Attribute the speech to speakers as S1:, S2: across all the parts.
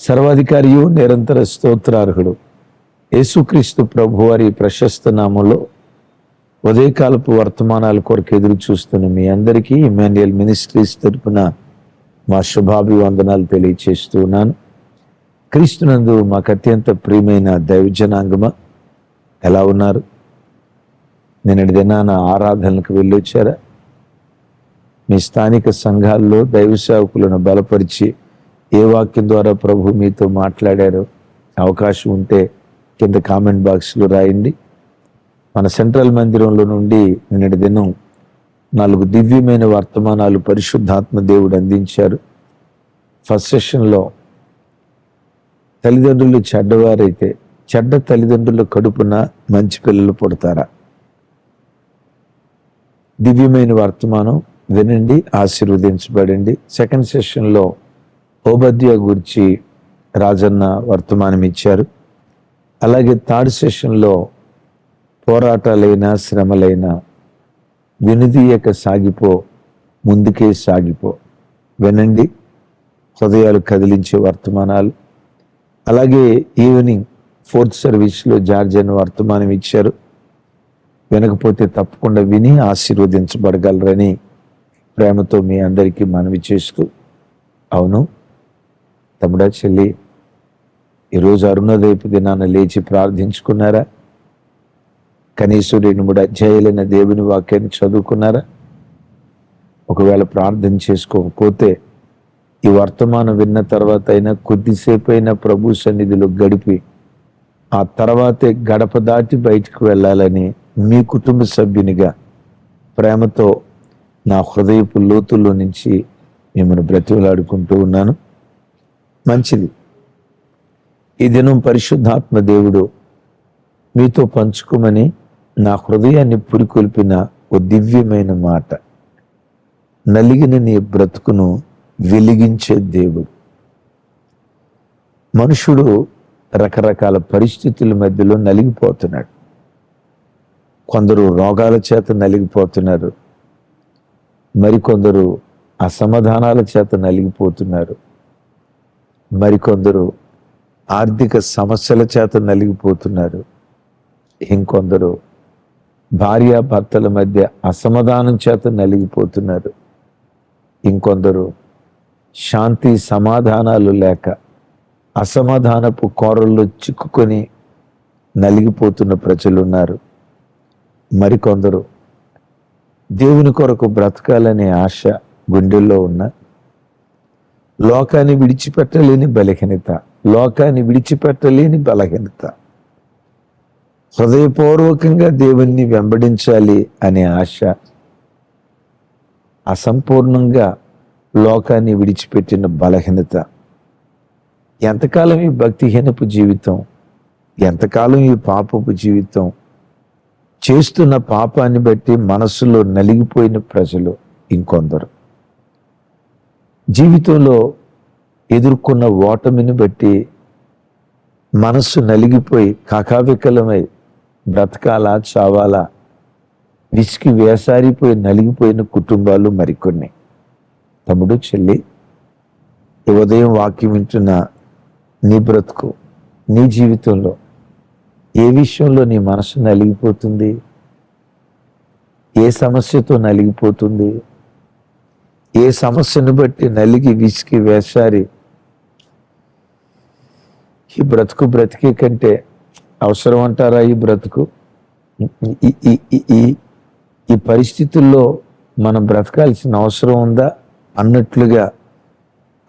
S1: సర్వాధికారియు నిరంతర స్తోత్రార్హుడు. యేసుక్రీస్తు ప్రభువారి ప్రశస్త నామంలో ఉదయకాలపు వర్తమానాల కొరకు ఎదురు చూస్తున్న మీ అందరికీ ఇమాన్యుయల్ మినిస్ట్రీస్ తరపున మా శుభాభివందనాలు తెలియచేస్తూ ఉన్నాను. క్రీస్తునందు మాకు అత్యంత ప్రియమైన దైవజనాంగమ ఎలా ఉన్నారు? నిన్నటి దినాన ఆరాధనలకు వెళ్ళొచ్చారా? మీ స్థానిక సంఘాల్లో దైవ సేవకులను బలపరిచి ఏ వాక్యం ద్వారా ప్రభు మీతో మాట్లాడారో అవకాశం ఉంటే కింద కామెంట్ బాక్స్లో రాయండి. మన సెంట్రల్ మందిరంలో నుండి నిన్నటి దినం నాలుగు దివ్యమైన వర్తమానాలు పరిశుద్ధాత్మ దేవుడు అందించారు. ఫస్ట్ సెషన్లో తల్లిదండ్రులు చెడ్డవారైతే చెడ్డ తల్లిదండ్రుల కడుపున మంచి పిల్లలు పుడతారా? దివ్యమైన వర్తమానం వినండి ఆశీర్వదించబడండి. సెకండ్ సెషన్లో ఓబద్య గురించి రాజన్న వర్తమానం ఇచ్చారు అలాగే థర్డ్ సెషన్లో పోరాటాలైనా శ్రమలైనా వినుదీయక సాగిపో ముందుకే సాగిపో వినండి హృదయాలు కదిలించే వర్తమానాలు. అలాగే ఈవినింగ్ ఫోర్త్ సర్వీస్లో జార్జ్ అని వర్తమానం ఇచ్చారు వినకపోతే తప్పకుండా విని ఆశీర్వదించబడగలరని ప్రేమతో మీ అందరికీ మనవి చేస్తూ అవును. తమ్ముడా చెల్లి ఈరోజు అరుణోదయపు దినాన లేచి ప్రార్థించుకున్నారా? కనీసం రెండు మూడు అధ్యాయులైన దేవుని వాక్యాన్ని చదువుకున్నారా? ఒకవేళ ప్రార్థన చేసుకోకపోతే ఈ వర్తమానం విన్న తర్వాత అయినా కొద్దిసేపు అయినా ప్రభు సన్నిధిలో గడిపి ఆ తర్వాతే గడప దాటి బయటకు వెళ్ళాలని మీ కుటుంబ సభ్యునిగా ప్రేమతో నా హృదయపు లోతుల్లో నుంచి మిమ్మల్ని బ్రతిమలాడుకుంటూ ఉన్నాను. మంచిది. ఈ దినం పరిశుద్ధాత్మ దేవుడు మీతో పంచుకోమని నా హృదయాన్ని పురికొల్పిన ఓ దివ్యమైన మాట. నలిగిన నీ బ్రతుకును వెలిగించే దేవుడు. మనుషుడు రకరకాల పరిస్థితుల మధ్యలో నలిగిపోతున్నాడు. కొందరు రోగాల చేత నలిగిపోతున్నారు. మరికొందరు అసమాధానాల చేత నలిగిపోతున్నారు. మరికొందరు ఆర్థిక సమస్యల చేత నలిగిపోతున్నారు. ఇంకొందరు భార్యాభర్తల మధ్య అసమాధానం చేత నలిగిపోతున్నారు. ఇంకొందరు శాంతి సమాధానాలు లేక అసమాధానపు కోరల్లో చిక్కుకొని నలిగిపోతున్న ప్రజలున్నారు. మరికొందరు దేవుని కొరకు బ్రతకాలనే ఆశ గుండెల్లో ఉన్న లోకాన్ని విడిచిపెట్టలేని బలహీనత లోకాన్ని విడిచిపెట్టలేని బలహీనత. హృదయపూర్వకంగా దేవుణ్ణి వెంబడించాలి అనే ఆశ అసంపూర్ణంగా లోకాన్ని విడిచిపెట్టిన బలహీనత. ఎంతకాలం ఈ భక్తిహీనపు జీవితం ఎంతకాలం ఈ పాపపు జీవితం? చేస్తున్న పాపాన్ని బట్టి మనస్సులో నలిగిపోయిన ప్రజలు ఇంకొందరు. జీవితంలో ఎదుర్కొన్న ఓటమిని బట్టి మనస్సు నలిగిపోయి కాకావికలమై బ్రతకాలా చావాలా? విసికి వేసారిపోయి నలిగిపోయిన కుటుంబాలు మరికొన్ని. తమ్ముడు చెల్లి ఉదయం వాక్యం వింటున్న నీ బ్రతుకు నీ జీవితంలో ఏ విషయంలో నీ మనసు నలిగిపోతుంది? ఏ సమస్యతో నలిగిపోతుంది? ఏ సమస్యను బట్టి నలిగి విసికి వేసారి ఈ బ్రతుకు బ్రతికే కంటే అవసరం అంటారా ఈ బ్రతుకు? ఈ ఈ- ఈ- పరిస్థితుల్లో మనం బ్రతకాల్సిన అవసరం ఉందా? అన్నట్లుగా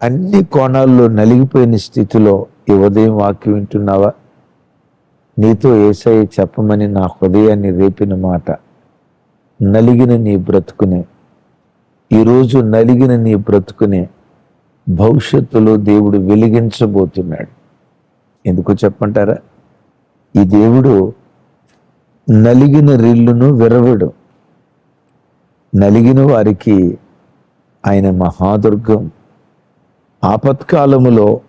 S1: అన్ని కోణాల్లో నలిగిపోయిన స్థితిలో ఈ ఉదయం వాక్యం వింటున్నావా? నీతో ఏసై చెప్పమని నా హృదయాన్ని రేపిన మాట. నలిగిన నీ బ్రతుకునే ఈరోజు నలిగిన నీ బ్రతుకునే భవిష్యత్తులో దేవుడు వెలిగించబోతున్నాడు. ఎందుకు చెప్పంటారా ఈ దేవుడు నలిగిన రిల్లును విరవడు. నలిగిన వారికి ఆయన మహాదుర్గం. ఆపత్కాలములో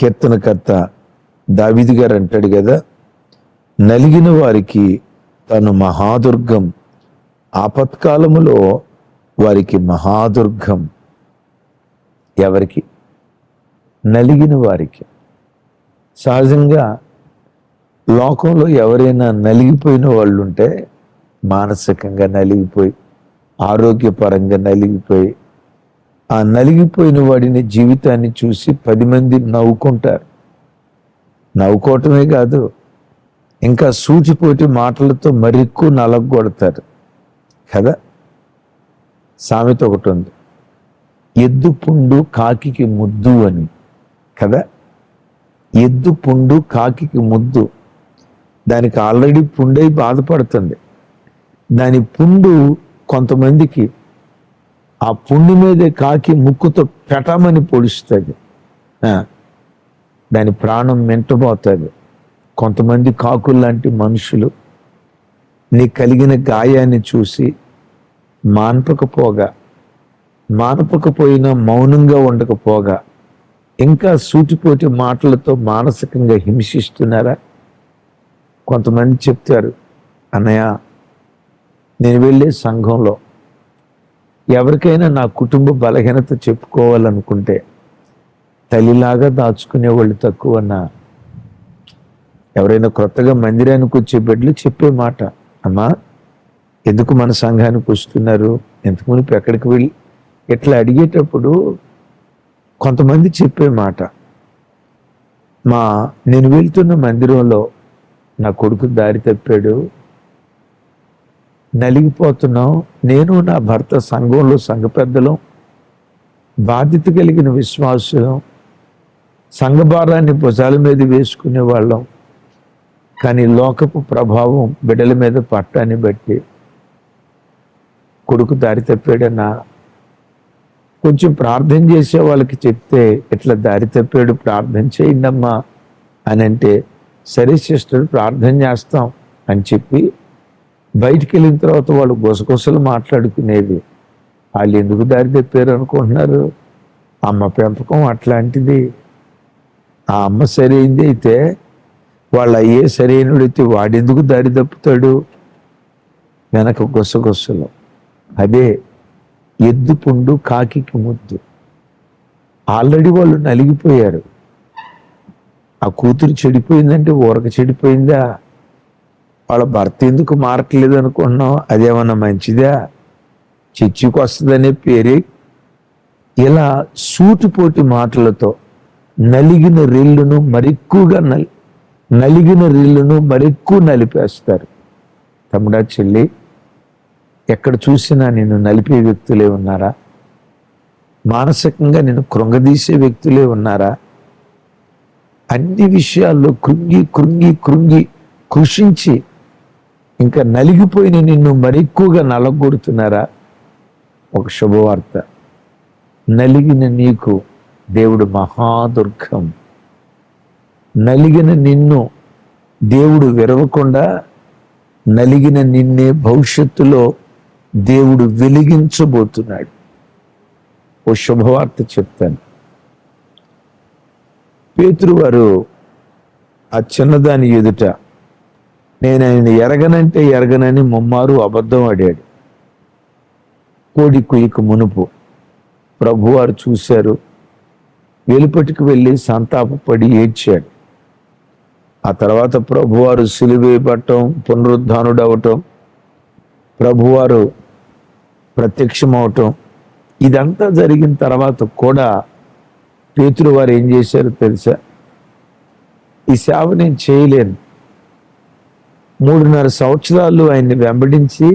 S1: కీర్తనకర్త దావిది గారు అంటాడు కదా నలిగిన వారికి తను మహాదుర్గం. ఆపత్కాలములో వారికి మహాదుర్గం. ఎవరికి? నలిగిన వారికి. సహజంగా లోకంలో ఎవరైనా నలిగిపోయిన వాళ్ళు ఉంటే మానసికంగా నలిగిపోయి ఆరోగ్యపరంగా నలిగిపోయి ఆ నలిగిపోయిన వాడిని జీవితాన్ని చూసి పది మంది నవ్వుకుంటారు. నవ్వుకోవటమే కాదు ఇంకా సూచిపోటి మాటలతో మరెక్కువ నలగొడతారు. కదా? సామెత ఒకటి ఉంది. ఎద్దు పుండు కాకికి ముద్దు అని. కదా? ఎద్దు పుండు కాకికి ముద్దు. దానికి ఆల్రెడీ పుండై బాధపడుతుంది. దాని పుండు కొంతమందికి ఆ పుండు మీదే కాకి ముక్కుతో పెటమని పొడుస్తుంది. దాని ప్రాణం మెంటబోతుంది. కొంతమంది కాకులు లాంటి మనుషులు నీ కలిగిన గాయాన్ని చూసి మాన్పకపోగా మానపకపోయినా మౌనంగా ఉండకపోగా ఇంకా సూటిపోటి మాటలతో మానసికంగా హింసిస్తున్నారా? కొంతమంది చెప్తారు అన్నయ్య నేను వెళ్ళే సంఘంలో ఎవరికైనా నా కుటుంబ బలహీనత చెప్పుకోవాలనుకుంటే తల్లిలాగా దాచుకునే వాళ్ళు తక్కువన్నా ఎవరైనా క్రొత్తగా మందిరానికి వచ్చే బిడ్డలు చెప్పే మాట అమ్మా ఎందుకు మన సంఘానికి వస్తున్నారు ఎందుకు మునిపి ఎక్కడికి వెళ్ళి? ఇట్లా అడిగేటప్పుడు కొంతమంది చెప్పే మాట. మా నేను వెళ్తున్న మందిరంలో నా కొడుకు దారి తప్పాడు. నలిగిపోతున్నాం. నేను నా భర్త సంఘంలో సంఘ పెద్దలం. బాధ్యత కలిగిన విశ్వాసం. సంఘభారాన్ని భుజాల మీద వేసుకునే వాళ్ళం కానీ లోకపు ప్రభావం బిడ్డల మీద పట్టాన్ని బట్టి కొడుకు దారి తప్పాడన్నా కొంచెం ప్రార్థన చేసే వాళ్ళకి చెప్తే ఇట్లా దారి తప్పాడు ప్రార్థన చేయండమ్మా అని అంటే సరే సిస్టర్ ప్రార్థన చేస్తాం అని చెప్పి బయటికి వెళ్ళిన తర్వాత వాళ్ళు గుసగుసలు మాట్లాడుకునేది వాళ్ళు ఎందుకు దారి తప్పారు అనుకుంటున్నారు? అమ్మ పెంపకం అట్లాంటిది. ఆ అమ్మ సరైంది అయితే వాళ్ళ అయ్యే సరైనడైతే వాడెందుకు దారి తప్పుతాడు? వెనక గుసగుసలు. అదే ఎద్దు పుండు కాకికి ముద్దు. ఆల్రెడీ వాళ్ళు నలిగిపోయారు. ఆ కూతురు చెడిపోయిందంటే ఊరక చెడిపోయిందా? వాళ్ళ భర్త ఎందుకు మారట్లేదు అనుకున్నాం అదేమన్నా మంచిదా? చర్చికి వస్తుందనే పేరే. ఇలా సూటిపోటి మాటలతో నలిగిన రిల్లును మరెక్కువగా నలి నలిగిన రిల్లును మరెక్కువ నలిపేస్తారు. తమ్ముడా చెల్లి. ఎక్కడ చూసినా నిన్ను నలిపే వ్యక్తులే ఉన్నారా? మానసికంగా నిన్ను కృంగదీసే వ్యక్తులే ఉన్నారా? అన్ని విషయాల్లో కృంగి కృంగి కృంగి కృషించి ఇంకా నలిగిపోయిన నిన్ను మరెక్కువగా నలగొడుతున్నారా? ఒక శుభవార్త. నలిగిన నీకు దేవుడు మహాదుర్గం. నలిగిన నిన్ను దేవుడు విరవకుండా నలిగిన నిన్నే భవిష్యత్తులో దేవుడు వెలిగించబోతున్నాడు. ఓ శుభవార్త చెప్తాను. పేతురు వారు ఆ చిన్నదాని ఎదుట నేను ఆయన ఎరగనంటే ఎరగనని ముమ్మారు అబద్ధం ఆడాడు. కోడి కుయ్యకు మునుపు ప్రభువారు చూశారు. వెలుపటికి వెళ్ళి సంతాపపడి ఏడ్చాడు. ఆ తర్వాత ప్రభువారు సిలువేయబట్టం పునరుద్ధానుడవటం ప్రభువారు ప్రత్యక్షమవటం. ఇదంతా జరిగిన తర్వాత కూడా పేతురు వారు ఏం చేశారో తెలుసా? ఈ సేవ నేను చేయలేను. మూడున్నర సంవత్సరాలు ఆయన్ని వెంబడించి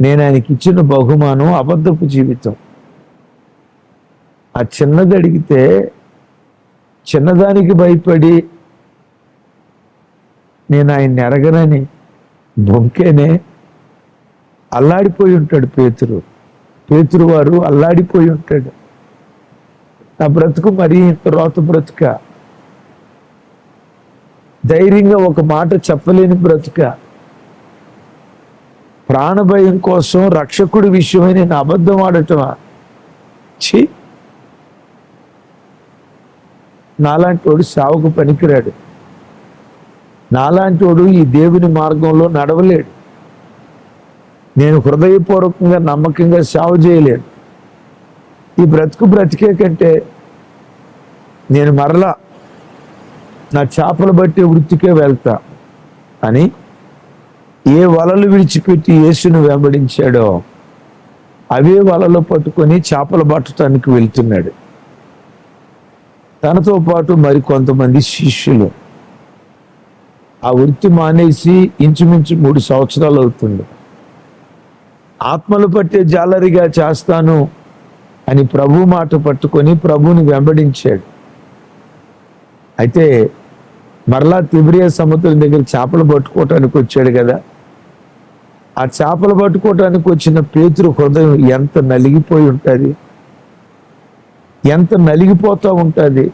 S1: నేను ఆయనకి ఇచ్చిన బహుమానం అబద్ధపు జీవితం. ఆ చిన్నది అడిగితే చిన్నదానికి భయపడి నేను ఆయన్ని ఎరగనని బొంకేనే అల్లాడిపోయి ఉంటాడు పేతురు. పేతురు వారు అల్లాడిపోయి ఉంటాడు. నా బ్రతుకు మరీ ఇంత రోత బ్రతుక? ధైర్యంగా ఒక మాట చెప్పలేని బ్రతుక. ప్రాణభయం కోసం రక్షకుడి విషయమై నేను అబద్ధం ఆడటమా? ఛీ! నాలాంటి వాడు సావుకు పనికిరాడు. నాలాంటి వాడు ఈ దేవుని మార్గంలో నడవలేడు. నేను హృదయపూర్వకంగా నమ్మకంగా సేవ చేయలేను. ఈ బ్రతుకు బ్రతికే కంటే నేను మరలా నా చేపలు బట్టి వృత్తికే వెళ్తా అని ఏ వలలు విడిచిపెట్టి యేసును వెంబడించాడో అవే వలలు పట్టుకొని చేపలు పట్టడానికి వెళ్తున్నాడు. తనతో పాటు మరి కొంతమంది శిష్యులు. ఆ వృత్తి మానేసి ఇంచుమించు మూడు సంవత్సరాలు అవుతుంది. ఆత్మలు పట్టే జాలరిగా చేస్తాను అని ప్రభు మాట పట్టుకొని ప్రభుని వెంబడించాడు. అయితే మరలా తిబ్రియ సముద్రం దగ్గర చేపలు పట్టుకోవటానికి వచ్చాడు కదా. ఆ చేపలు పట్టుకోవటానికి వచ్చిన పేతురు హృదయం ఎంత నలిగిపోయి ఉంటుంది? ఎంత నలిగిపోతూ ఉంటుంది?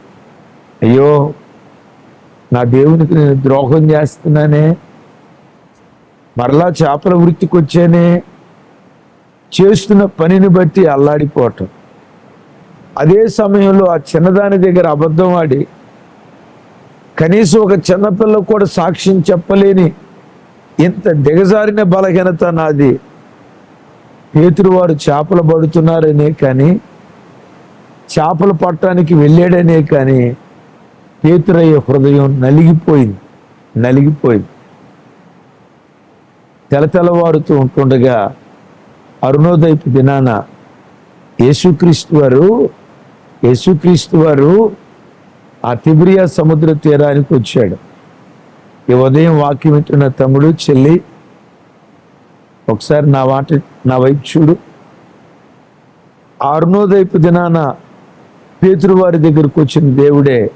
S1: అయ్యో నా దేవునికి నేను ద్రోహం చేస్తున్నానే మరలా చేపల వృత్తికి వచ్చానే చేస్తున్న పనిని బట్టి అల్లాడిపోవటం. అదే సమయంలో ఆ చిన్నదాని దగ్గర అబద్ధం ఆడి కనీసం ఒక చిన్నపిల్ల కూడా సాక్ష్యం చెప్పలేని ఇంత దిగజారిన బలహీనత నాది. పేతురువారు చేపలు పడుతున్నారనే కానీ చేపలు పట్టడానికి వెళ్ళాడనే కానీ పేతురయ్య హృదయం నలిగిపోయింది నలిగిపోయింది. తెలతెలవారుతూ ఉంటుండగా అరుణోదయపు దినాన యేసుక్రీస్తు వారు యేసుక్రీస్తు వారు ఆ తిబ్రియా సముద్ర తీరానికి వచ్చాడు. ఈ ఉదయం వాక్యం వింటున్న తమ్ముడు చెల్లి ఒకసారి నా వాట నా వైపు చూడు. అరుణోదయపు దినాన పేతురు వారి దగ్గరకు వచ్చిన దేవుడే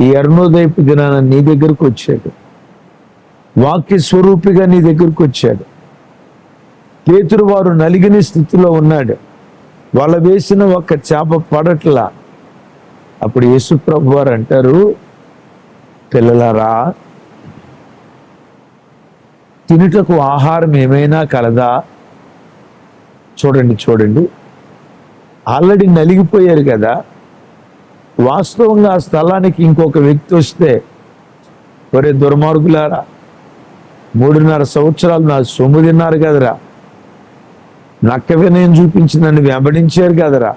S1: ఈ అరుణోదయపు దినాన నీ దగ్గరకు వచ్చాడు. వాక్య స్వరూపిగా నీ దగ్గరకు వచ్చాడు. పేతురు వారు నలిగిన స్థితిలో ఉన్నాడు. వాళ్ళ వేసిన ఒక చేప పడట్లా. అప్పుడు యేసుప్రభు వారు అంటారు పిల్లలారా తినుటకు ఆహారం ఏమైనా కలదా? చూడండి చూడండి. ఆల్రెడీ నలిగిపోయారు కదా. వాస్తవంగా ఆ స్థలానికి ఇంకొక వ్యక్తి వస్తే ఒరే దుర్మార్గులారా మూడున్నర సంవత్సరాలు నా సొమ్ము తిన్నారు కదరా. నక్క వినయం చూపించి నన్ను వెంబడించారు కదరా.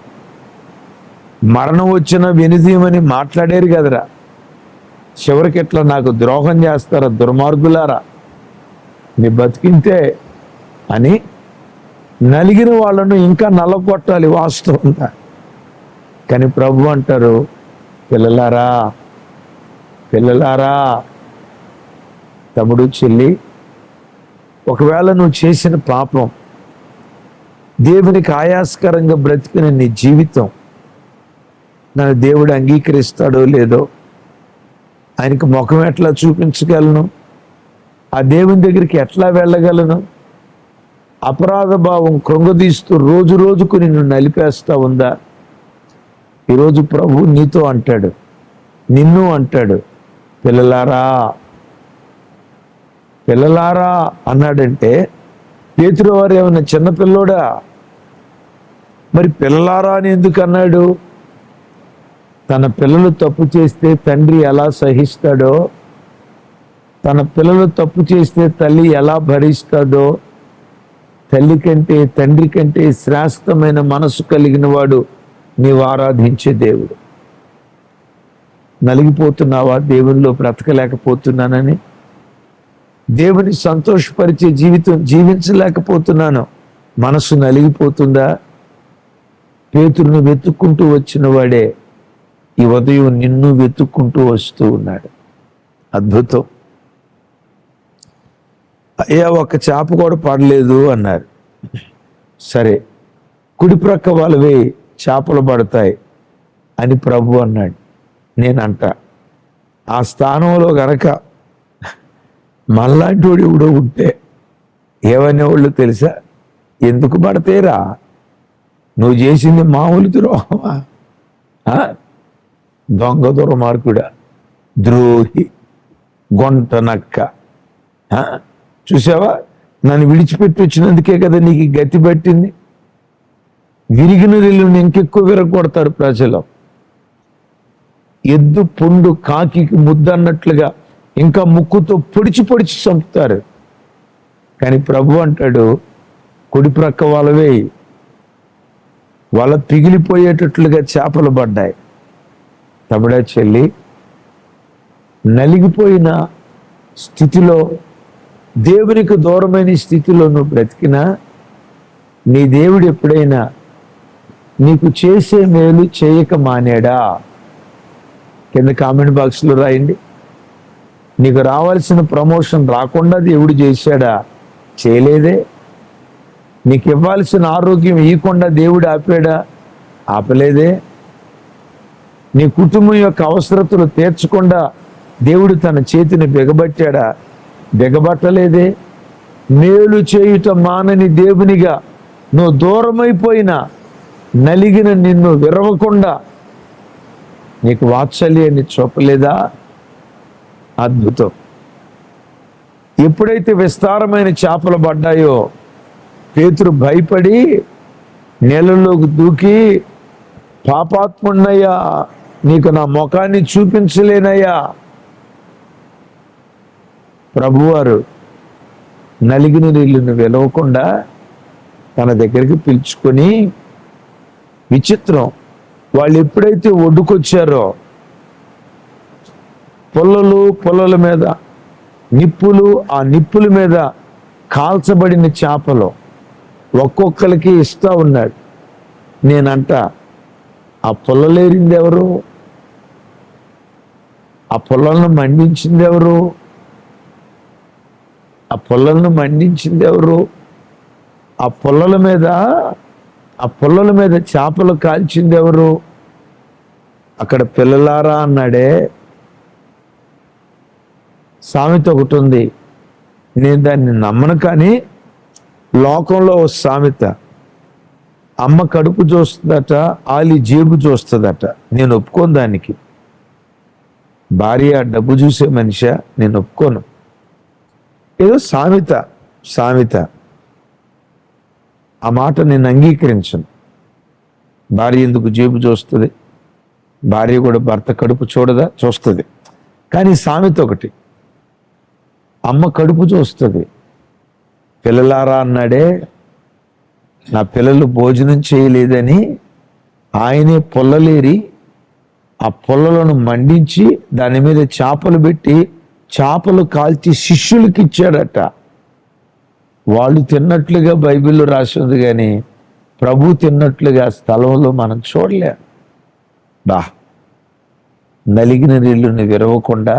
S1: మరణం వచ్చిన వినిదీయమని మాట్లాడారు కదరా. చివరికి ఎట్లా నాకు ద్రోహం చేస్తారా దుర్మార్గులారా. నీ బతికింతే అని నలిగిన వాళ్ళను ఇంకా నల్లగొట్టాలి వాస్తవంగా. కానీ ప్రభు అంటారు పిల్లలారా పిల్లలారా తమ్ముడు చెల్లి ఒకవేళ నువ్వు చేసిన పాపం దేవునికి ఆయాస్కరంగా బ్రతికిన నీ జీవితం నన్ను దేవుడు అంగీకరిస్తాడో లేదో ఆయనకు ముఖం ఎట్లా చూపించగలను? ఆ దేవుని దగ్గరికి ఎట్లా వెళ్ళగలను? అపరాధ భావం కృంగదీస్తూ రోజు రోజుకు నిన్ను నలిపేస్తా ఉందా? ఈరోజు ప్రభు నీతో అంటాడు నిన్ను అంటాడు పిల్లలారా పిల్లలారా అన్నాడంటే పేతురు వారు ఏమన్నా చిన్నపిల్లోడా మరి పిల్లలారా అని ఎందుకు అన్నాడు? తన పిల్లలు తప్పు చేస్తే తండ్రి ఎలా సహిస్తాడో తన పిల్లలు తప్పు చేస్తే తల్లి ఎలా భరిస్తాడో తల్లి కంటే తండ్రి కంటే శ్రేష్టమైన మనసు కలిగిన వాడు నీవు ఆరాధించే దేవుడు. నలిగిపోతున్నావా? దేవునిలో బ్రతకలేకపోతున్నానని. దేవుని సంతోషపరిచే జీవితం జీవించలేకపోతున్నాను. మనసు నలిగిపోతుందా? పేతురును వెతుక్కుంటూ వచ్చిన వాడే ఈ ఉదయం నిన్ను వెతుక్కుంటూ వస్తూ ఉన్నాడు. అద్భుతం. అయ్యా ఒక చేప కూడా పడలేదు అన్నారు. సరే కుడి ప్రక్క వాళ్ళవే చేపలు పడతాయి అని ప్రభు అన్నాడు. నేనంట ఆ స్థానంలో గనక మళ్ళాంటి వాడు ఎవడో ఉంటే ఏమనేవాళ్ళు తెలుసా? ఎందుకు పడతాయిరా? నువ్వు చేసింది మామూలు ద్రోహమా? దొంగ దుర్మార్గుడా ద్రోహి గొంట నక్క. చూసావా? నన్ను విడిచిపెట్టి వచ్చినందుకే కదా నీకు గతి పట్టింది. విరిగిన రెల్లుని ఇంకెక్కువ విరగొడతారు ప్రజలు. ఎద్దు పుండు కాకి ముద్దన్నట్లుగా ఇంకా ముక్కుతో పొడిచి పొడిచి చంపుతారు. కానీ ప్రభు అంటాడు కుడి ప్రక్క వాళ్ళవే వాళ్ళ పిగిలిపోయేటట్లుగా చేపలు పడ్డాయి. తమిడా చెల్లి నలిగిపోయిన స్థితిలో దేవునికి దూరమైన స్థితిలో నువ్వు బ్రతికినా నీ దేవుడు ఎప్పుడైనా నీకు చేసే మేలు చేయక మానేడా? కింద కామెంట్ బాక్స్లో రాయండి. నీకు రావాల్సిన ప్రమోషన్ రాకుండా దేవుడు చేశాడా? చేయలేదే. నీకు ఇవ్వాల్సిన ఆరోగ్యం ఇవ్వకుండా దేవుడు ఆపాడా? ఆపలేదే. నీ కుటుంబం యొక్క అవసరతలు తీర్చకుండా దేవుడు తన చేతిని బిగబట్టాడా? బిగబట్టలేదే. మేలు చేయుట మానని దేవునిగా నువ్వు దూరమైపోయినా నలిగిన నిన్ను విరవకుండా నీకు వాత్సల్యాన్ని చూపలేదా? అద్భుతం. ఎప్పుడైతే విస్తారమైన చేపలు పడ్డాయో పేతురు భయపడి నీళ్ళలోకి దూకి పాపాత్మున్నయ్యా నీకు నా ముఖాన్ని చూపించలేనయ్యా. ప్రభువారు నలిగిన నీళ్ళను వెలవకుండా తన దగ్గరికి పిలుచుకొని విచిత్రం వాళ్ళు ఎప్పుడైతే ఒడ్డుకొచ్చారో పొల్లలు పొల్లల మీద నిప్పులు ఆ నిప్పుల మీద కాల్చబడిన చేపలు ఒక్కొక్కరికి ఇస్తూ ఉన్నాడు. నేనంట ఆ పొల్లలేరింది ఎవరు? ఆ పొల్లలను మండించింది ఎవరు? ఆ పొల్లలను మండించింది ఎవరు? ఆ పొల్లల మీద ఆ పొల్లల మీద చేపలు కాల్చింది ఎవరు? అక్కడ పిల్లలారా అన్నాడే సామెత ఒకటి ఉంది. నేను దాన్ని నమ్మను కానీ లోకంలో ఓ సామెత. అమ్మ కడుపు చూస్తుందట ఆలి జేబు చూస్తుందట. నేను ఒప్పుకోను దానికి. భార్య డబ్బు చూసే మనిషి నేను ఒప్పుకోను. ఏదో సామెత సామెత. ఆ మాట నేను అంగీకరించను. భార్య ఎందుకు జేబు చూస్తుంది? భార్య కూడా భర్త కడుపు చూడదా? చూస్తుంది. కానీ సామెత ఒకటి. అమ్మ కడుపు చూస్తుంది. పిల్లలారా అన్నాడే నా పిల్లలు భోజనం చేయలేదని ఆయనే పొల్లలేరి ఆ పొల్లలను మండించి దాని మీద చేపలు పెట్టి చేపలు కాల్చి శిష్యులకి ఇచ్చాడట. వాళ్ళు తిన్నట్లుగా బైబిల్లో రాసి ఉంది కానీ ప్రభు తిన్నట్లుగా స్థలంలో మనం చూడలేం. బా నలిగిన నీళ్ళుని విరవకుండా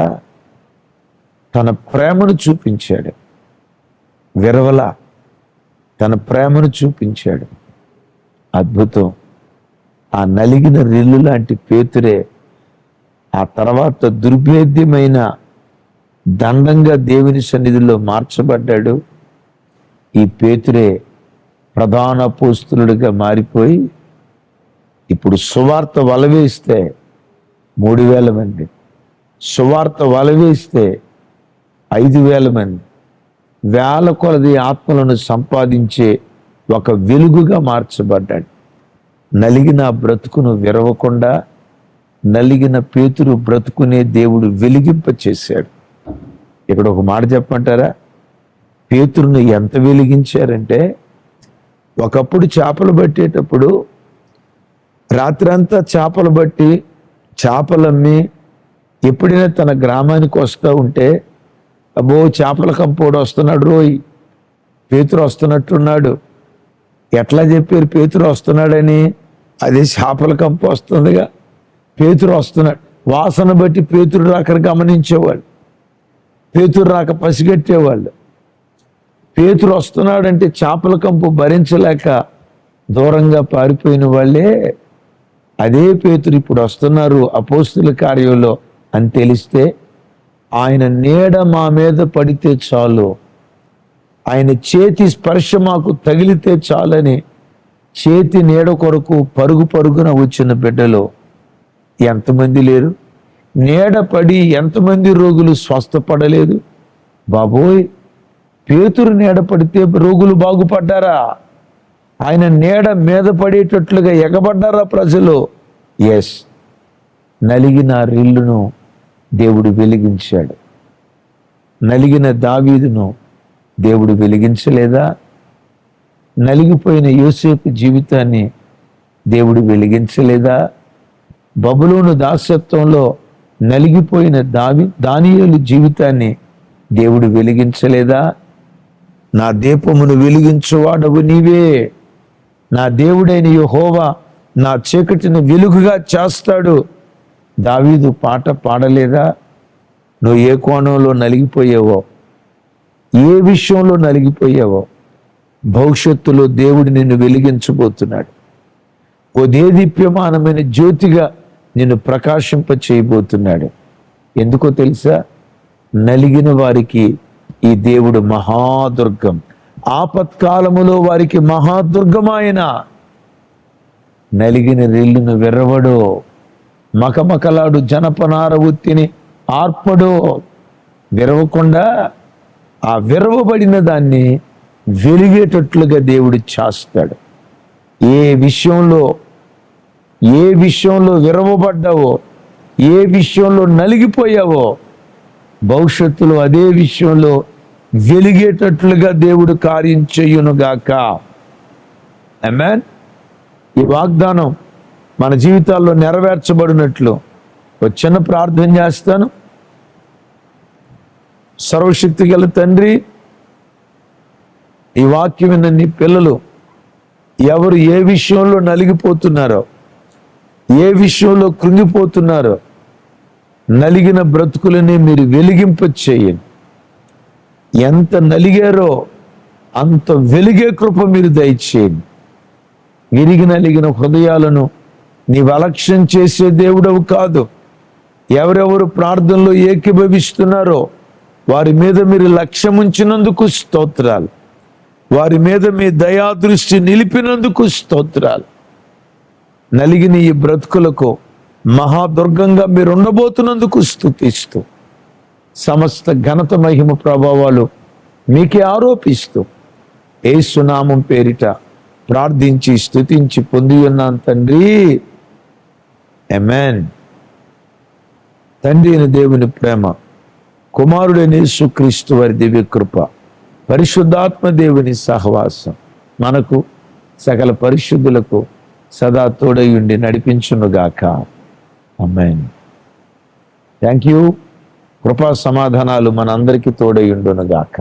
S1: తన ప్రేమను చూపించాడు. విరవల తన ప్రేమను చూపించాడు. అద్భుతం. ఆ నలిగిన రెల్లు లాంటి పేతురే ఆ తర్వాత దుర్భేద్యమైన దండంగా దేవుని సన్నిధిలో మార్చబడ్డాడు. ఈ పేతురే ప్రధాన పోస్తులుడిగా మారిపోయి ఇప్పుడు సువార్త వలవేస్తే మూడు వేల మంది. సువార్త వలవేస్తే ఐదు వేల మంది. వేల కొలది ఆత్మలను సంపాదించే ఒక వెలుగుగా మార్చబడ్డాడు. నలిగిన బ్రతుకును విరవకుండా నలిగిన పేతురు బ్రతుకునే దేవుడు వెలిగింప చేశాడు ఇక్కడ ఒక మాట చెప్పమంటారా? పేతురును ఎంత వెలిగించారంటే ఒకప్పుడు చేపలు పట్టేటప్పుడు రాత్రంతా చేపలు బట్టి చేపలమ్మి ఎప్పుడైనా తన గ్రామానికి వస్తూ ఉంటే అబ్బో చేపల కంపోడు వస్తున్నాడు రోయ్. పేతురు వస్తున్నట్టున్నాడు. ఎట్లా చెప్పారు పేతురు వస్తున్నాడని? అదే చేపల కంపు వస్తుందిగా. పేతురు వస్తున్నాడు. వాసన బట్టి పేతురు రాక గమనించేవాళ్ళు. పేతురు రాక పసిగట్టేవాళ్ళు. పేతురు వస్తున్నాడంటే చేపల కంపు భరించలేక దూరంగా పారిపోయిన వాళ్ళే. అదే పేతురు ఇప్పుడు వస్తున్నారు అపోస్తుల కార్యంలో అని తెలిస్తే ఆయన నీడ మా మీద పడితే చాలు. ఆయన చేతి స్పర్శ మాకు తగిలితే చాలని చేతి నీడ కొరకు పరుగు పరుగున వచ్చిన బిడ్డలు ఎంతమంది లేరు? నీడ పడి ఎంతమంది రోగులు స్వస్థపడలేదు? బాబోయ్! పేతురు నీడ పడితే రోగులు బాగుపడ్డారా? ఆయన నీడ మీద పడేటట్లుగా ఎగబడ్డారా ప్రజలు? ఎస్ నలిగిన రిల్లును దేవుడు వెలిగించాడు. నలిగిన దావీదును దేవుడు వెలిగించలేదా? నలిగిపోయిన యోసేపు జీవితాన్ని దేవుడు వెలిగించలేదా? బబులోను దాసత్వంలో నలిగిపోయిన దావి దానియేలు జీవితాన్ని దేవుడు వెలిగించలేదా? నా దీపమును వెలిగించువాడవు నీవే. నా దేవుడైన యహోవా నా చీకటిని వెలుగుగా చేస్తాడు. దావీదు పాట పాడలేదా? నువ్వు ఏ కోణంలో నలిగిపోయావో ఏ విషయంలో నలిగిపోయావో భవిష్యత్తులో దేవుడు నిన్ను వెలిగించబోతున్నాడు. ఓ దేదీప్యమానమైన జ్యోతిగా నిన్ను ప్రకాశింప చేయబోతున్నాడు ఎందుకో తెలుసా? నలిగిన వారికి ఈ దేవుడు మహాదుర్గం. ఆపత్కాలములో వారికి మహాదుర్గమాయన నలిగిన రెల్లును వెర్రవడో మకమకలాడు జనపనార ఉత్తిని ఆర్పడో విరవకుండా ఆ విరవబడిన దాన్ని వెలిగేటట్లుగా దేవుడు చేస్తాడు. ఏ విషయంలో ఏ విషయంలో విరవబడ్డావో ఏ విషయంలో నలిగిపోయావో భవిష్యత్తులో అదే విషయంలో వెలిగేటట్లుగా దేవుడు కార్యం చెయ్యునుగాక అమెన్ ఈ వాగ్దానం మన జీవితాల్లో నెరవేర్చబడినట్లు ఒక చిన్న ప్రార్థన చేస్తాను. సర్వశక్తి గల తండ్రి ఈ వాక్యం విన్న పిల్లలు ఎవరు ఏ విషయంలో నలిగిపోతున్నారో ఏ విషయంలో కృంగిపోతున్నారో నలిగిన బ్రతుకులని మీరు వెలిగింప చేయండి. ఎంత నలిగారో అంత వెలిగే కృప మీరు దయచేయండి. విరిగి నలిగిన హృదయాలను నీవు అలక్ష్యం చేసే దేవుడవు కాదు. ఎవరెవరు ప్రార్థనలో ఏకీభవిస్తున్నారో వారి మీద మీరు లక్ష్యం ఉంచినందుకు స్తోత్రాలు. వారి మీద మీ దయాదృష్టి నిలిపినందుకు స్తోత్రాలు. నలిగిన ఈ బ్రతుకులకు మహాదుర్గంగా మీరు ఉండబోతున్నందుకు స్థుతిస్తూ సమస్త ఘనత మహిమ ప్రభావాలు మీకే ఆరోపిస్తూ ఏసునామం పేరిట ప్రార్థించి స్థుతించి పొంది ఉన్నాను తండ్రి. తండ్రి అయిన దేవుని ప్రేమ కుమారుడైన యేసుక్రీస్తు వారి దివ్య కృప పరిశుద్ధాత్మ దేవుని సహవాసం మనకు సకల పరిశుద్ధులకు సదా తోడయుండి నడిపించునుగాక అమ్మాయిన్ థ్యాంక్ యూ కృపా సమాధానాలు మనందరికీ తోడై ఉండునుగాక